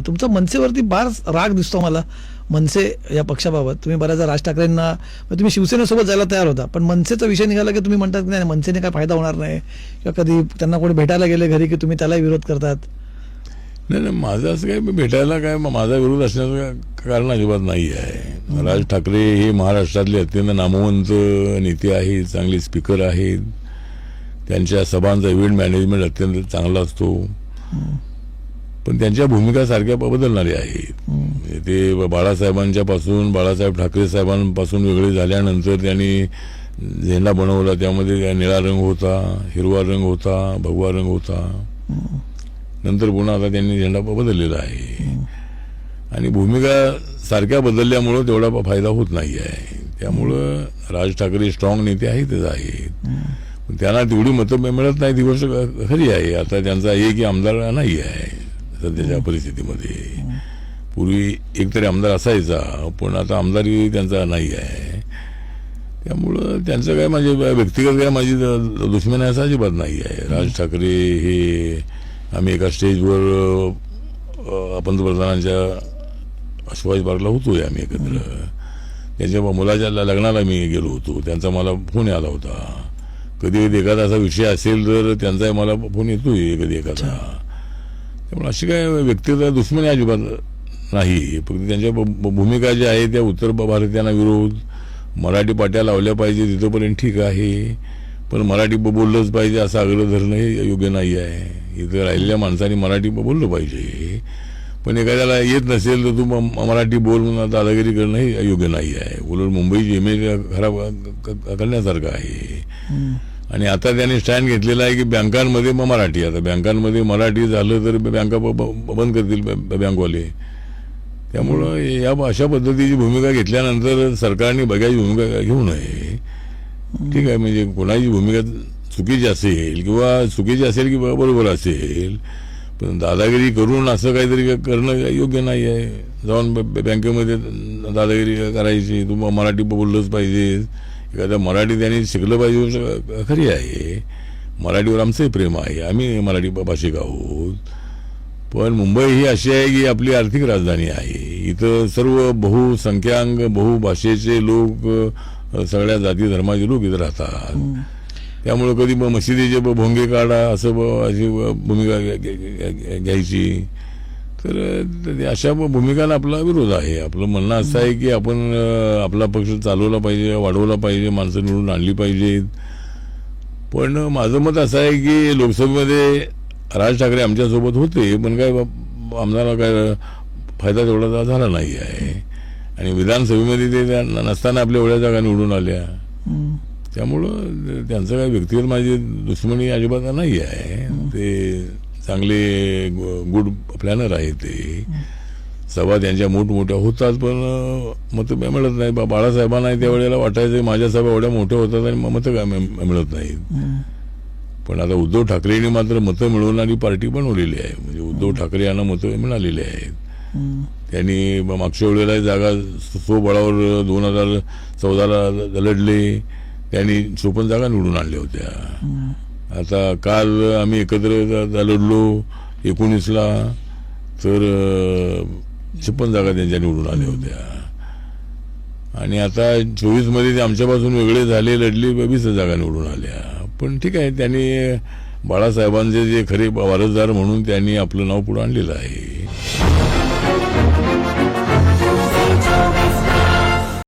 तर तुमचा मनसेवरती फार राग दिसतो मला. मनसे या पक्षाबाबत. तुम्ही बऱ्याचदा राज ठाकरेंना म्हणजे तुम्ही शिवसेनेसोबत जायला तयार होता पण मनसेचा विषय निघाला की तुम्ही म्हणतात की नाही मनसेने काय फायदा होणार नाही? किंवा कधी त्यांना कोणी भेटायला गेले घरी की तुम्ही त्यालाही विरोध करतात? नाही नाही माझं असं काय भेटायला काय माझा विरोध असण्याचं कारण अजिबात नाही आहे. राज ठाकरे हे महाराष्ट्रातले अत्यंत नामवंत नेते आहेत चांगले स्पीकर आहेत. त्यांच्या सभांचा इव्हेंट मॅनेजमेंट अत्यंत चांगला असतो. पण त्यांच्या भूमिका सारख्या बदलणाऱ्या आहेत. ते बाळासाहेबांच्या पासून बाळासाहेब ठाकरे साहेबांपासून वेगळे झाल्यानंतर त्यांनी झेंडा बनवला त्यामध्ये निळा रंग होता हिरवा रंग होता भगवा रंग होता. नंतर पुन्हा आता त्यांनी झेंडा बदललेला आहे. आणि भूमिका सारख्या बदलल्यामुळं तेवढा फायदा होत नाही आहे. त्यामुळं राज ठाकरे स्ट्रॉंग नेते आहेतच आहेत. पण त्यांना तेवढी मतं मिळत नाही ती गोष्ट खरी आहे. आता त्यांचा एक आमदार नाही आहे. सध्याच्या परिस्थितीमध्ये. पूर्वी एकतरी आमदार असायचा पण आता आमदारही त्यांचा नाही आहे. त्यामुळं त्यांचं काय माझे व्यक्तिगत काय माझी दुश्मन आहे असं अजिबात नाही आहे. राज ठाकरे हे आम्ही एका स्टेजवर पंतप्रधानांच्या शिवाजी पार्कला होतोय आम्ही एकत्र. त्यांच्या मुलाच्या लग्नाला मी गेलो होतो. त्यांचा मला फोन आला होता. कधी कधी एखादा असा विषय असेल तर त्यांचाही मला फोन येतोय कधी एखादा. त्यामुळे अशी काय व्यक्तिगत दुश्मनी अजिबात नाही. फक्त त्यांच्या भूमिका ज्या आहे त्या उत्तर भारतीयांना विरोध. मराठी पाट्या लावल्या पाहिजे तिथंपर्यंत ठीक आहे. पण मराठी ब- बोललंच पाहिजे असं आग्रह धरणं हे योग्य नाही आहे. इथं राहिलेल्या माणसांनी मराठी बोललं पाहिजे. पण एखाद्याला येत नसेल तर तू मराठी बोल म्हणून दादागिरी करणं हे योग्य नाही आहे. उलट मुंबईची इमेज खराब करण्यासारखं आहे. आणि आता त्यांनी स्टँड घेतलेला आहे की बँकांमध्ये मग मराठी आता बँकांमध्ये मराठी झालं तर बँका ब- ब- बंद करतील बँकवाले त्यामुळं या अशा पद्धतीची भूमिका घेतल्यानंतर सरकारने बघायची भूमिका घेऊ नये. ठीक आहे म्हणजे कोणाची भूमिका चुकीची असेल किंवा चुकीची असेल की बरोबर असेल पण दादागिरी करून असं काहीतरी करणं योग्य नाही आहे. जाऊन बँकेमध्ये दादागिरी करायची तू मराठी बोललंच पाहिजे. एखाद्या मराठी त्यांनी शिकलं पाहिजे खरी आहे. मराठीवर आमचंही प्रेम आहे. आम्ही मराठी भाषिक आहोत. पण मुंबई ही अशी आहे की आपली आर्थिक राजधानी आहे. इथं सर्व बहुसंख्याक बहुभाषेचे लोक सगळ्या जाती धर्माचे लोक इथं राहतात. त्यामुळं कधी मग मशिदीचे भोंगे काढा असं अशी भूमिका घ्या- घ्या- घ्या- घ्यायची. तर अशा भूमिकांना आपला विरोध आहे. आपलं म्हणणं असं आहे की आपण आपला पक्ष चालवला पाहिजे वाढवला पाहिजे माणसं निवडून आणली पाहिजेत. पण माझं मत असं आहे की लोकसभेमध्ये राज ठाकरे आमच्यासोबत होते पण काय आमदाराला काय फायदा तेवढा झाला नाही आहे. आणि विधानसभेमध्ये ते नसताना आपल्या एवढ्या जागा निवडून आल्या. त्यामुळं त्यांचं काय व्यक्तिगत माझी दुश्मनी अजिबात नाही आहे. ते चांगले गुड प्लॅनर आहे ते. सभा त्यांच्या मोठमोठ्या होतात पण मतं मिळत नाही. बाळासाहेबांना त्यावेळेला वाटायचं माझ्या सभा एवढ्या मोठ्या होतात आणि मतं काय मिळ- मिळत नाहीत पण आता उद्धव ठाकरेंनी मात्र मतं मिळवणारी पार्टी बनवलेली आहे. म्हणजे उद्धव ठाकरे यांना मतं मिळालेली आहेत. त्यांनी मागच्या वेळेला जागा स्वबळावर दोन हजार चौदाला लढले. त्यांनी चोपन्न जागा निवडून आणल्या होत्या. आता काल आम्ही एकत्र लढलो एकोणीसला तर छप्पन जागा त्यांच्या निवडून आल्या होत्या. आणि आता चोवीसमध्ये ते आमच्यापासून वेगळे झाले लढले वीस जागा निवडून आल्या. पण ठीक आहे त्यांनी बाळासाहेबांचे जे खरे वारसदार म्हणून त्यांनी आपलं नाव पुढे आणलेलं आहे.